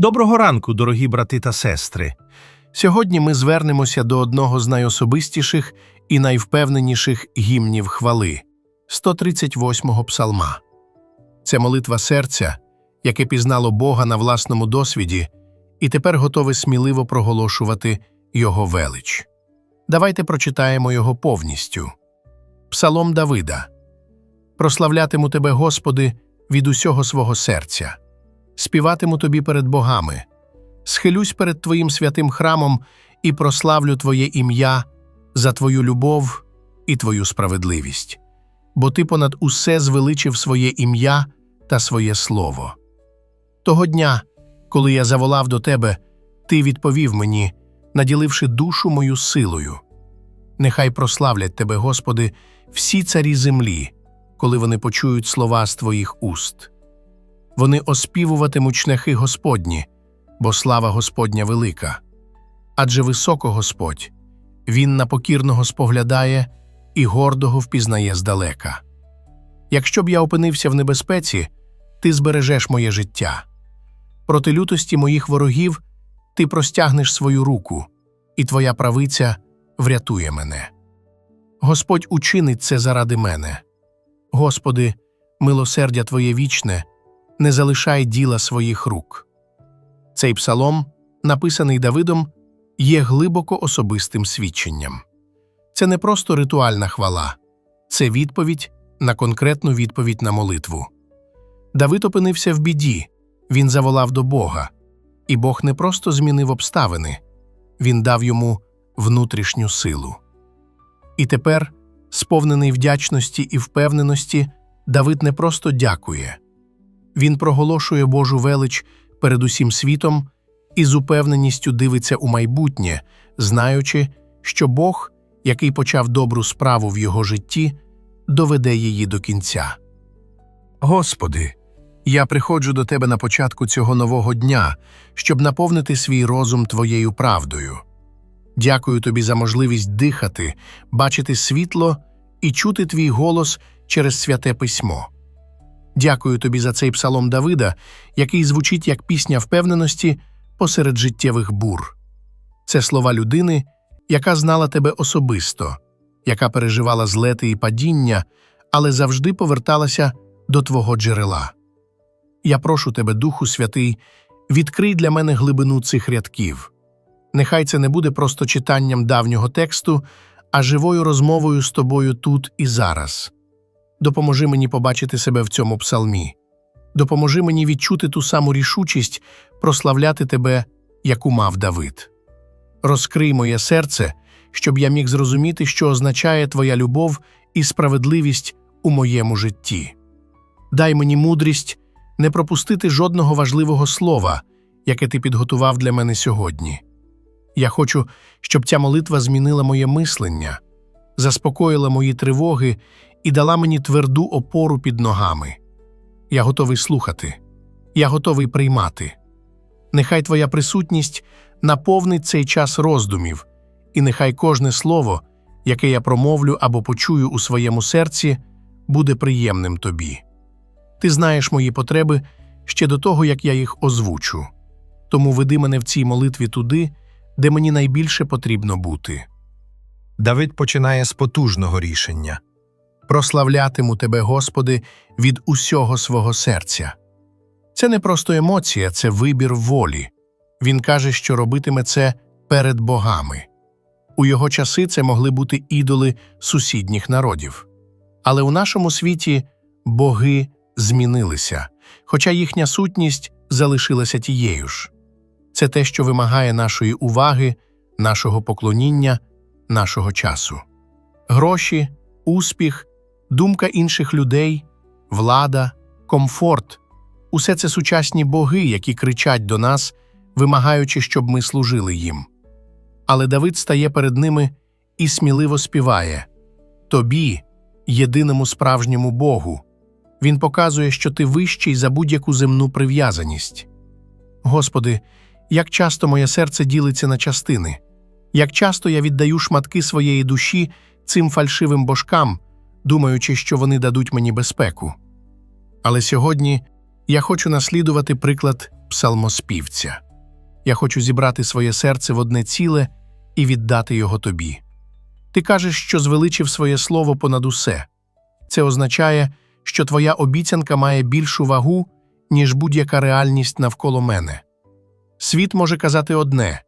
Доброго ранку, дорогі брати та сестри. Сьогодні ми звернемося до одного з найособистіших і найвпевненіших гімнів хвали 138-го псалма. Це молитва серця, яке пізнало Бога на власному досвіді і тепер готове сміливо проголошувати Його велич. Давайте прочитаємо його повністю. Псалом Давида. Прославлятиму тебе, Господи, від усього свого серця співатиму тобі перед богами, схилюсь перед Твоїм святим храмом і прославлю Твоє ім'я за Твою любов і Твою справедливість, бо Ти понад усе звеличив своє ім'я та своє слово. Того дня, коли я заволав до Тебе, Ти відповів мені, наділивши душу мою силою. Нехай прославлять Тебе, Господи, всі царі землі, коли вони почують слова з Твоїх уст. Вони оспівуватимуть шляхи Господні, бо слава Господня велика. Адже високо Господь, Він на покірного споглядає і гордого впізнає здалека. Якщо б я опинився в небезпеці, ти збережеш моє життя. Проти лютості моїх ворогів ти простягнеш свою руку, і твоя правиця врятує мене. Господь учинить це заради мене. Господи, милосердя Твоє вічне не залишай діла своїх рук. Цей псалом, написаний Давидом, є глибоко особистим свідченням. Це не просто ритуальна хвала, це відповідь на конкретну відповідь на молитву. Давид опинився в біді, він заволав до Бога, і Бог не просто змінив обставини, він дав йому внутрішню силу. І тепер, сповнений вдячності і впевненості, Давид не просто дякує. Він проголошує Божу велич перед усім світом і з упевненістю дивиться у майбутнє, знаючи, що Бог, який почав добру справу в його житті, доведе її до кінця. Господи, я приходжу до Тебе на початку цього нового дня, щоб наповнити свій розум Твоєю правдою. Дякую Тобі за можливість дихати, бачити світло і чути Твій голос через святе письмо. Дякую тобі за цей псалом Давида, який звучить як пісня впевненості посеред життєвих бур. Це слова людини, яка знала тебе особисто, яка переживала злети і падіння, але завжди поверталася до твого джерела. Я прошу тебе, Духу Святий, відкрий для мене глибину цих рядків. Нехай це не буде просто читанням давнього тексту, а живою розмовою з тобою тут і зараз. Допоможи мені побачити себе в цьому псалмі. Допоможи мені відчути ту саму рішучість прославляти тебе, яку мав Давид. Розкрий моє серце, щоб я міг зрозуміти, що означає Твоя любов і справедливість у моєму житті. Дай мені мудрість не пропустити жодного важливого слова, яке ти підготував для мене сьогодні. Я хочу, щоб ця молитва змінила моє мислення, заспокоїла мої тривоги і дала мені тверду опору під ногами. Я готовий слухати, я готовий приймати. Нехай Твоя присутність наповнить цей час роздумів, і нехай кожне слово, яке я промовлю або почую у своєму серці, буде приємним тобі. Ти знаєш мої потреби ще до того, як я їх озвучу, тому веди мене в цій молитві туди, де мені найбільше потрібно бути. Давид починає з потужного рішення. Прославлятиму тебе, Господи, від усього свого серця. Це не просто емоція, це вибір волі. Він каже, що робитиме це перед богами. У його часи це могли бути ідоли сусідніх народів. Але у нашому світі боги змінилися, хоча їхня сутність залишилася тією ж. Це те, що вимагає нашої уваги, нашого поклоніння, нашого часу. Гроші, успіх, думка інших людей, влада, комфорт усе це сучасні боги, які кричать до нас, вимагаючи, щоб ми служили їм. Але Давид стає перед ними і сміливо співає Тобі, єдиному справжньому Богу. Він показує, що ти вищий за будь-яку земну прив'язаність. Господи, як часто моє серце ділиться на частини, як часто я віддаю шматки своєї душі цим фальшивим божкам, думаючи, що вони дадуть мені безпеку. Але сьогодні я хочу наслідувати приклад псалмоспівця. Я хочу зібрати своє серце в одне ціле і віддати його тобі. Ти кажеш, що звеличив своє слово понад усе. Це означає, що твоя обіцянка має більшу вагу, ніж будь-яка реальність навколо мене. Світ може казати одне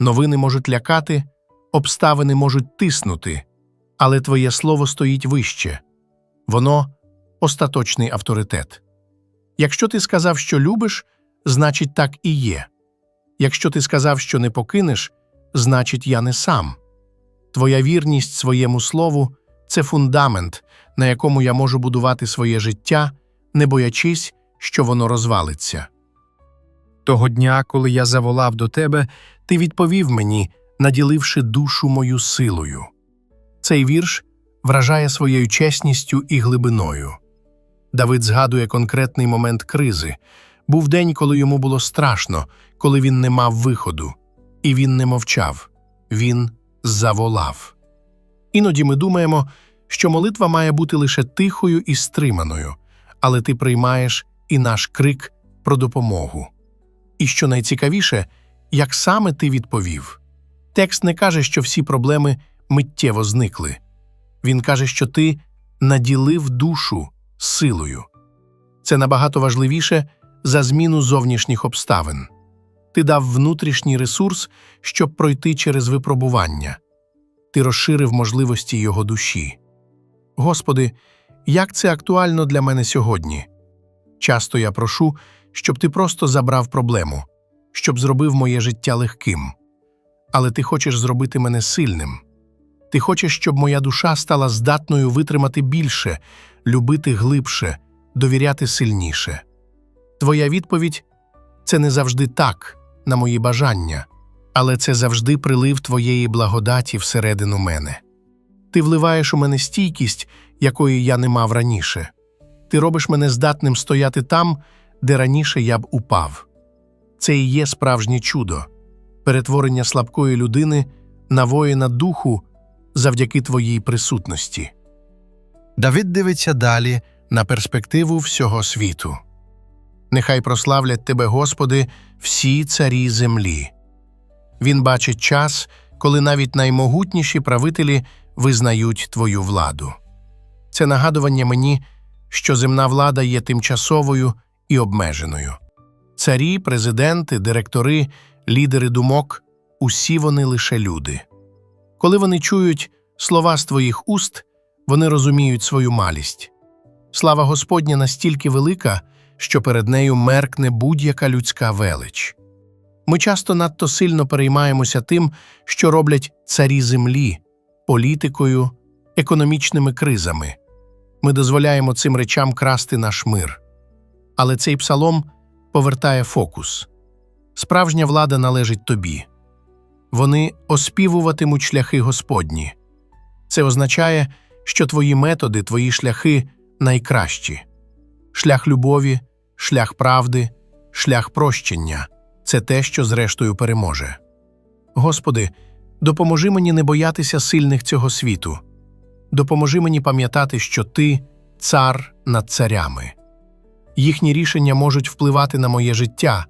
новини можуть лякати, обставини можуть тиснути, але твоє слово стоїть вище воно остаточний авторитет. Якщо ти сказав, що любиш, значить так і є. Якщо ти сказав, що не покинеш, значить я не сам. Твоя вірність своєму слову це фундамент, на якому я можу будувати своє життя, не боячись, що воно розвалиться. Того дня, коли я заволав до тебе, ти відповів мені, наділивши душу мою силою. Цей вірш вражає своєю чесністю і глибиною. Давид згадує конкретний момент кризи. Був день, коли йому було страшно, коли він не мав виходу, і він не мовчав, він заволав. Іноді ми думаємо, що молитва має бути лише тихою і стриманою, але ти приймаєш і наш крик про допомогу. І що найцікавіше, як саме ти відповів. Текст не каже, що всі проблеми миттєво зникли. Він каже, що ти наділив душу силою. Це набагато важливіше за зміну зовнішніх обставин. Ти дав внутрішній ресурс, щоб пройти через випробування. Ти розширив можливості його душі. Господи, як це актуально для мене сьогодні? Часто я прошу, щоб ти просто забрав проблему, щоб зробив моє життя легким. Але ти хочеш зробити мене сильним. Ти хочеш, щоб моя душа стала здатною витримати більше, любити глибше, довіряти сильніше. Твоя відповідь це не завжди так, на мої бажання, але це завжди прилив твоєї благодаті всередину мене. Ти вливаєш у мене стійкість, якої я не мав раніше. Ти робиш мене здатним стояти там, де раніше я б упав. Це і є справжнє чудо, перетворення слабкої людини на воїна духу завдяки твоїй присутності. Давид дивиться далі на перспективу всього світу. Нехай прославлять Тебе, Господи, всі царі землі. Він бачить час, коли навіть наймогутніші правителі визнають Твою владу. Це нагадування мені, що земна влада є тимчасовою і обмеженою. Царі, президенти, директори, лідери думок усі вони лише люди. Коли вони чують слова з твоїх уст, вони розуміють свою малість. Слава Господня настільки велика, що перед нею меркне будь-яка людська велич. Ми часто надто сильно переймаємося тим, що роблять царі землі, політикою, економічними кризами. Ми дозволяємо цим речам красти наш мир. Але цей псалом повертає фокус. Справжня влада належить тобі. Вони оспівуватимуть шляхи Господні. Це означає, що твої методи, твої шляхи найкращі. Шлях любові, шлях правди, шлях прощення це те, що зрештою переможе. Господи, допоможи мені не боятися сильних цього світу. Допоможи мені пам'ятати, що Ти цар над царями. Їхні рішення можуть впливати на моє життя,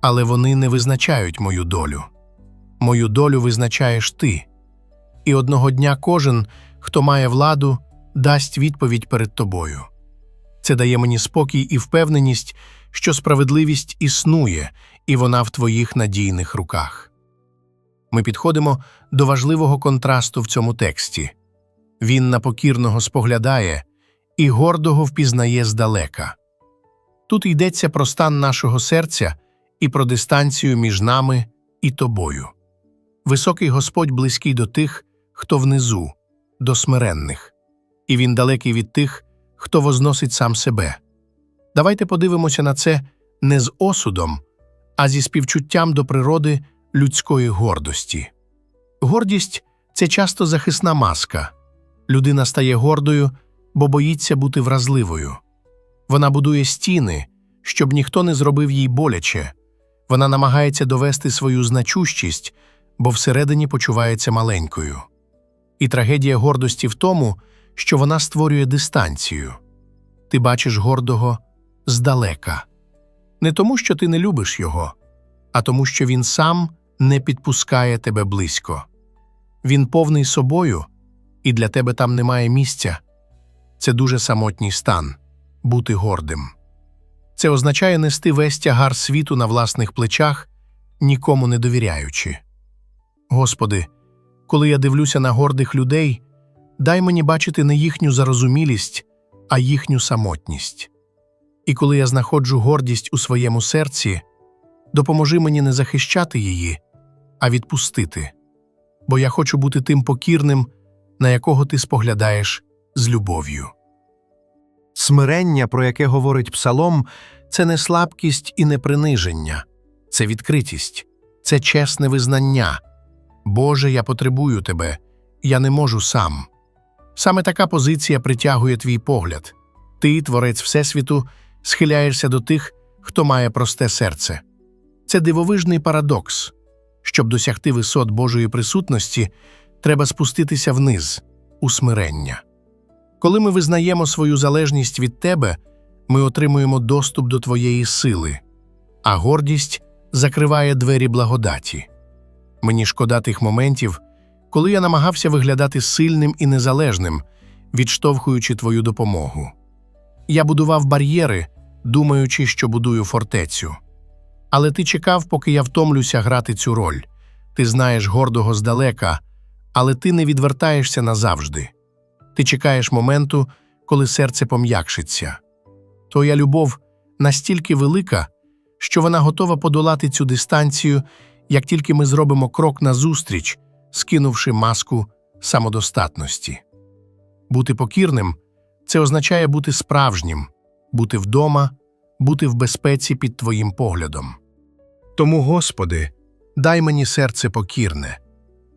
але вони не визначають мою долю. Мою долю визначаєш ти. І одного дня кожен, хто має владу, дасть відповідь перед тобою. Це дає мені спокій і впевненість, що справедливість існує, і вона в твоїх надійних руках. Ми підходимо до важливого контрасту в цьому тексті. Він на покірного споглядає і гордого впізнає здалека. Тут йдеться про стан нашого серця і про дистанцію між нами і тобою. Високий Господь близький до тих, хто внизу, до смиренних, і він далекий від тих, хто возносить сам себе. Давайте подивимося на це не з осудом, а зі співчуттям до природи людської гордості. Гордість це часто захисна маска. Людина стає гордою, бо боїться бути вразливою. Вона будує стіни, щоб ніхто не зробив їй боляче. Вона намагається довести свою значущість, бо всередині почувається маленькою. І трагедія гордості в тому, що вона створює дистанцію. Ти бачиш гордого здалека. Не тому, що ти не любиш його, а тому, що він сам не підпускає тебе близько. Він повний собою, і для тебе там немає місця. Це дуже самотній стан бути гордим. Це означає нести весь тягар світу на власних плечах, нікому не довіряючи. Господи, коли я дивлюся на гордих людей, дай мені бачити не їхню зарозумілість, а їхню самотність. І коли я знаходжу гордість у своєму серці, допоможи мені не захищати її, а відпустити, бо я хочу бути тим покірним, на якого ти споглядаєш з любов'ю. Смирення, про яке говорить псалом, це не слабкість і не приниження, це відкритість, це чесне визнання. Боже, я потребую тебе, я не можу сам. Саме така позиція притягує твій погляд. Ти, творець Всесвіту, схиляєшся до тих, хто має просте серце. Це дивовижний парадокс. Щоб досягти висот Божої присутності, треба спуститися вниз, у смирення. Коли ми визнаємо свою залежність від тебе, ми отримуємо доступ до твоєї сили, а гордість закриває двері благодаті. Мені шкода тих моментів, коли я намагався виглядати сильним і незалежним, відштовхуючи твою допомогу. Я будував бар'єри, думаючи, що будую фортецю. Але ти чекав, поки я втомлюся грати цю роль. Ти знаєш гордого здалека, але ти не відвертаєшся назавжди. Ти чекаєш моменту, коли серце пом'якшиться. Твоя любов настільки велика, що вона готова подолати цю дистанцію, як тільки ми зробимо крок назустріч, скинувши маску самодостатності. Бути покірним це означає бути справжнім, бути вдома, бути в безпеці під Твоїм поглядом. Тому, Господи, дай мені серце покірне,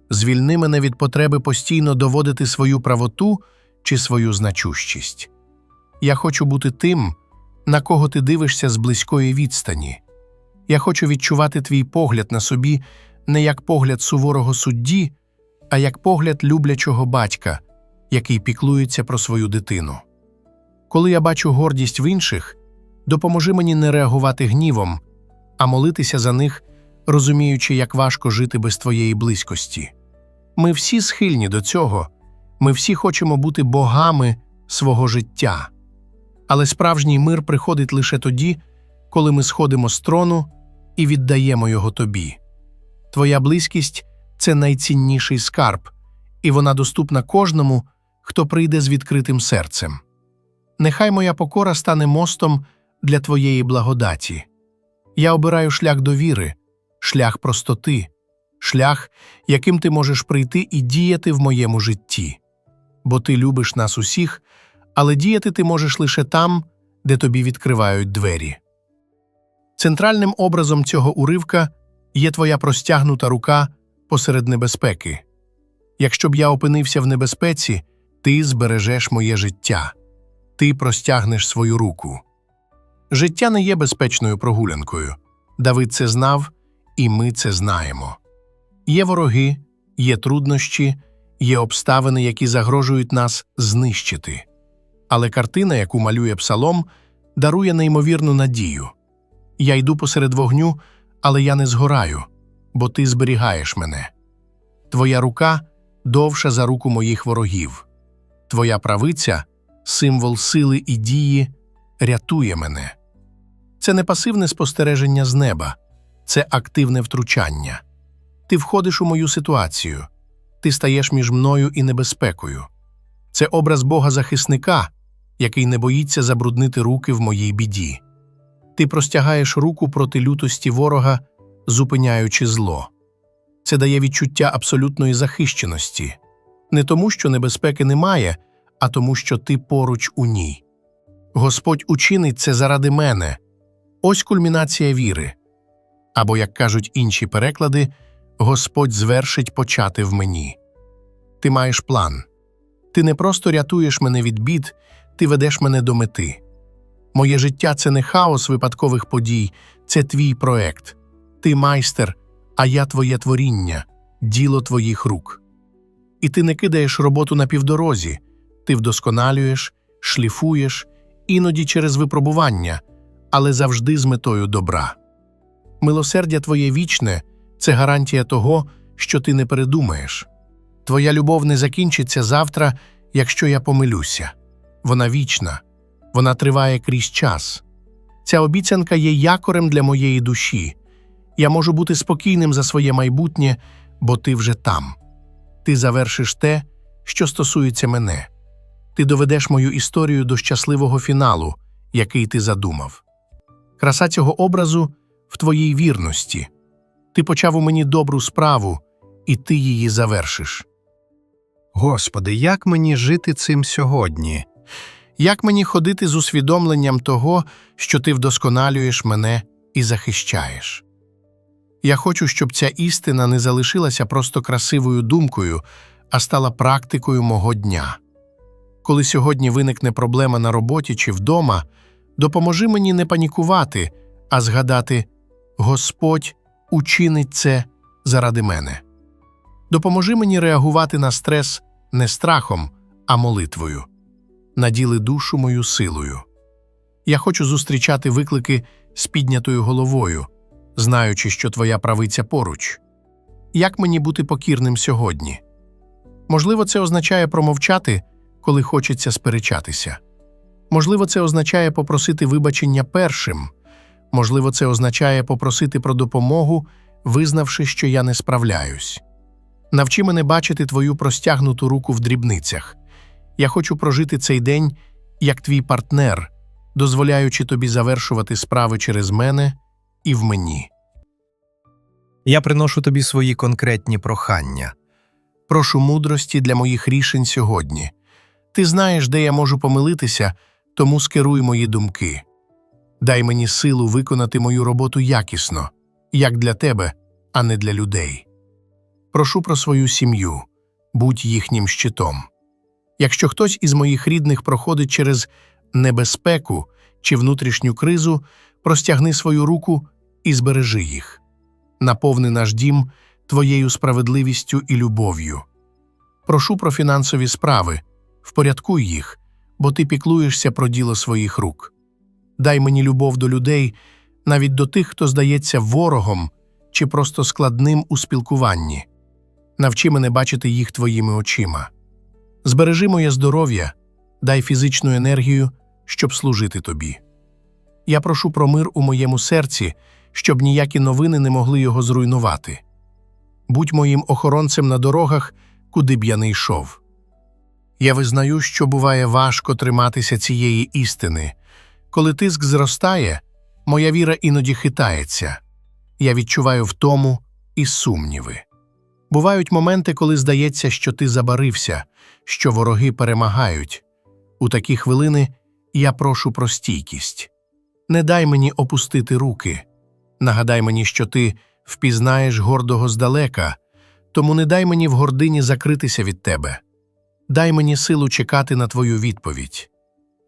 звільни мене від потреби постійно доводити свою правоту чи свою значущість. Я хочу бути тим, на кого ти дивишся з близької відстані. Я хочу відчувати твій погляд на собі не як погляд суворого судді, а як погляд люблячого батька, який піклується про свою дитину. Коли я бачу гордість в інших, допоможи мені не реагувати гнівом, а молитися за них, розуміючи, як важко жити без твоєї близькості. Ми всі схильні до цього, ми всі хочемо бути богами свого життя. Але справжній мир приходить лише тоді, коли ми сходимо з трону і віддаємо його тобі. Твоя близькість це найцінніший скарб, і вона доступна кожному, хто прийде з відкритим серцем. Нехай моя покора стане мостом для твоєї благодаті. Я обираю шлях довіри, шлях простоти, шлях, яким ти можеш прийти і діяти в моєму житті. Бо ти любиш нас усіх, але діяти ти можеш лише там, де тобі відкривають двері. Центральним образом цього уривка є твоя простягнута рука посеред небезпеки. Якщо б я опинився в небезпеці, ти збережеш моє життя, ти простягнеш свою руку. Життя не є безпечною прогулянкою. Давид це знав, і ми це знаємо. Є вороги, є труднощі, є обставини, які загрожують нас знищити. Але картина, яку малює псалом, дарує неймовірну надію. Я йду посеред вогню, але я не згораю, бо ти зберігаєш мене. Твоя рука довша за руку моїх ворогів. Твоя правиця, символ сили і дії, рятує мене. Це не пасивне спостереження з неба, це активне втручання. Ти входиш у мою ситуацію, ти стаєш між мною і небезпекою. Це образ Бога захисника, який не боїться забруднити руки в моїй біді. Ти простягаєш руку проти лютості ворога, зупиняючи зло. Це дає відчуття абсолютної захищеності, не тому, що небезпеки немає, а тому, що ти поруч у ній. Господь учинить це заради мене. Ось кульмінація віри. Або, як кажуть інші переклади, Господь звершить почати в мені. Ти маєш план. Ти не просто рятуєш мене від бід, ти ведеш мене до мети. Моє життя це не хаос випадкових подій, це твій проект. Ти майстер, а я твоє творіння, діло твоїх рук. І ти не кидаєш роботу на півдорозі, ти вдосконалюєш, шліфуєш, іноді через випробування, але завжди з метою добра. Милосердя Твоє вічне це гарантія того, що ти не передумаєш. Твоя любов не закінчиться завтра, якщо я помилюся. Вона вічна, вона триває крізь час. Ця обіцянка є якорем для моєї душі. Я можу бути спокійним за своє майбутнє, бо ти вже там. Ти завершиш те, що стосується мене. Ти доведеш мою історію до щасливого фіналу, який ти задумав. Краса цього образу в твоїй вірності. Ти почав у мені добру справу, і ти її завершиш. Господи, як мені жити цим сьогодні? Як мені ходити з усвідомленням того, що ти вдосконалюєш мене і захищаєш? Я хочу, щоб ця істина не залишилася просто красивою думкою, а стала практикою мого дня. Коли сьогодні виникне проблема на роботі чи вдома, допоможи мені не панікувати, а згадати Господь учинить це заради мене. Допоможи мені реагувати на стрес не страхом, а молитвою. Наділи душу мою силою. Я хочу зустрічати виклики з піднятою головою, знаючи, що твоя правиця поруч. Як мені бути покірним сьогодні? Можливо, це означає промовчати, коли хочеться сперечатися. Можливо, це означає попросити вибачення першим. Можливо, це означає попросити про допомогу, визнавши, що я не справляюсь. Навчи мене бачити твою простягнуту руку в дрібницях. Я хочу прожити цей день як твій партнер, дозволяючи тобі завершувати справи через мене і в мені. Я приношу тобі свої конкретні прохання. Прошу мудрості для моїх рішень сьогодні. Ти знаєш, де я можу помилитися, тому скеруй мої думки. Дай мені силу виконати мою роботу якісно, як для тебе, а не для людей. Прошу про свою сім'ю, будь їхнім щитом. Якщо хтось із моїх рідних проходить через небезпеку чи внутрішню кризу, простягни свою руку і збережи їх. Наповни наш дім твоєю справедливістю і любов'ю. Прошу про фінансові справи, впорядкуй їх, бо ти піклуєшся про діло своїх рук. Дай мені любов до людей, навіть до тих, хто здається ворогом чи просто складним у спілкуванні. Навчи мене бачити їх твоїми очима. Збережи моє здоров'я, дай фізичну енергію, щоб служити тобі. Я прошу про мир у моєму серці, щоб ніякі новини не могли його зруйнувати. Будь моїм охоронцем на дорогах, куди б я не йшов. Я визнаю, що буває важко триматися цієї істини. Коли тиск зростає, моя віра іноді хитається. Я відчуваю втому і сумніви. Бувають моменти, коли здається, що ти забарився, що вороги перемагають. У такі хвилини я прошу про стійкість. Не дай мені опустити руки. Нагадай мені, що ти впізнаєш гордого здалека, тому не дай мені в гордині закритися від тебе. Дай мені силу чекати на твою відповідь.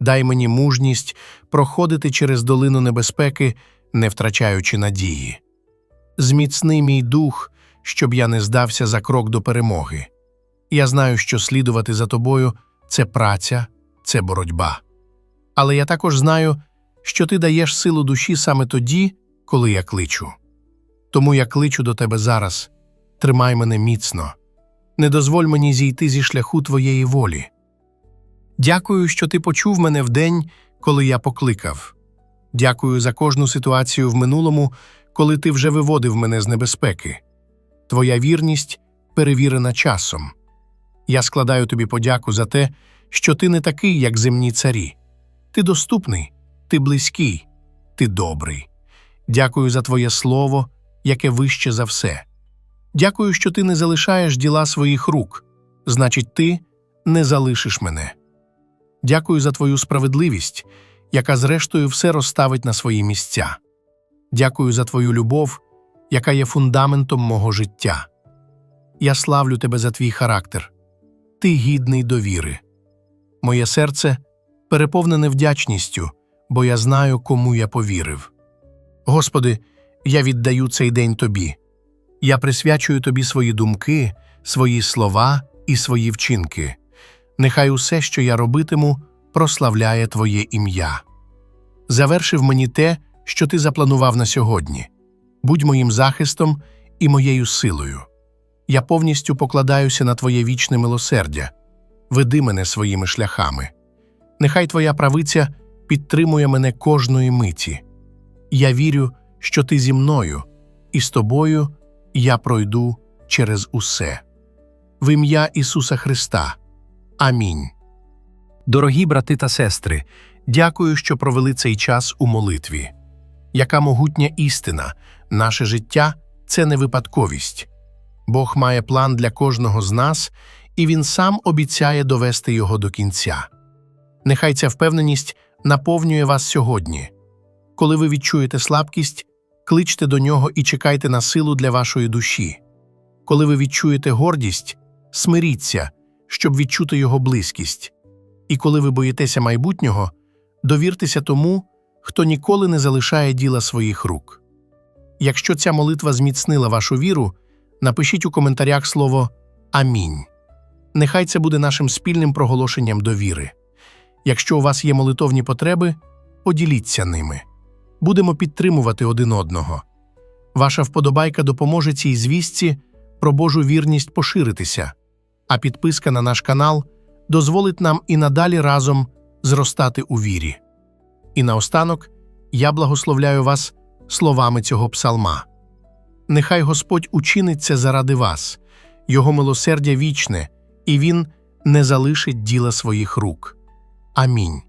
Дай мені мужність проходити через долину небезпеки, не втрачаючи надії. Зміцни мій дух, щоб я не здався за крок до перемоги. Я знаю, що слідувати за тобою це праця, це боротьба. Але я також знаю, що ти даєш силу душі саме тоді, коли я кличу. Тому я кличу до тебе зараз тримай мене міцно, не дозволь мені зійти зі шляху твоєї волі. Дякую, що ти почув мене в день, коли я покликав. Дякую за кожну ситуацію в минулому, коли ти вже виводив мене з небезпеки. Твоя вірність перевірена часом. Я складаю тобі подяку за те, що ти не такий, як земні царі. Ти доступний, ти близький, ти добрий. Дякую за твоє слово, яке вище за все. Дякую, що ти не залишаєш діла своїх рук, значить, ти не залишиш мене. Дякую за твою справедливість, яка зрештою все розставить на свої місця. Дякую за твою любов, яка є фундаментом мого життя. Я славлю тебе за твій характер. Ти гідний довіри. Моє серце переповнене вдячністю, бо я знаю, кому я повірив. Господи, я віддаю цей день Тобі. Я присвячую Тобі свої думки, свої слова і свої вчинки. Нехай усе, що я робитиму, прославляє Твоє ім'я. завершив мені те, що ти запланував на сьогодні. Будь моїм захистом і моєю силою. Я повністю покладаюся на Твоє вічне милосердя. Веди мене своїми шляхами. Нехай Твоя правиця підтримує мене кожної миті. Я вірю, що ти зі мною, і з тобою я пройду через усе. В ім'я Ісуса Христа. Амінь. Дорогі брати та сестри, дякую, що провели цей час у молитві. Яка могутня істина, наше життя це не випадковість. Бог має план для кожного з нас, і Він сам обіцяє довести його до кінця. Нехай ця впевненість наповнює вас сьогодні. Коли ви відчуєте слабкість, кличте до нього і чекайте на силу для вашої душі. Коли ви відчуєте гордість, смиріться, щоб відчути його близькість. І коли ви боїтеся майбутнього, довіртеся тому, хто ніколи не залишає діла своїх рук. Якщо ця молитва зміцнила вашу віру, напишіть у коментарях слово Амінь. Нехай це буде нашим спільним проголошенням довіри. Якщо у вас є молитовні потреби, поділіться ними. Будемо підтримувати один одного. Ваша вподобайка допоможе цій звістці про Божу вірність поширитися, а підписка на наш канал дозволить нам і надалі разом зростати у вірі. І наостанок я благословляю вас словами цього псалма. Нехай Господь учинить це заради вас, Його милосердя вічне, і Він не залишить діла своїх рук. Амінь.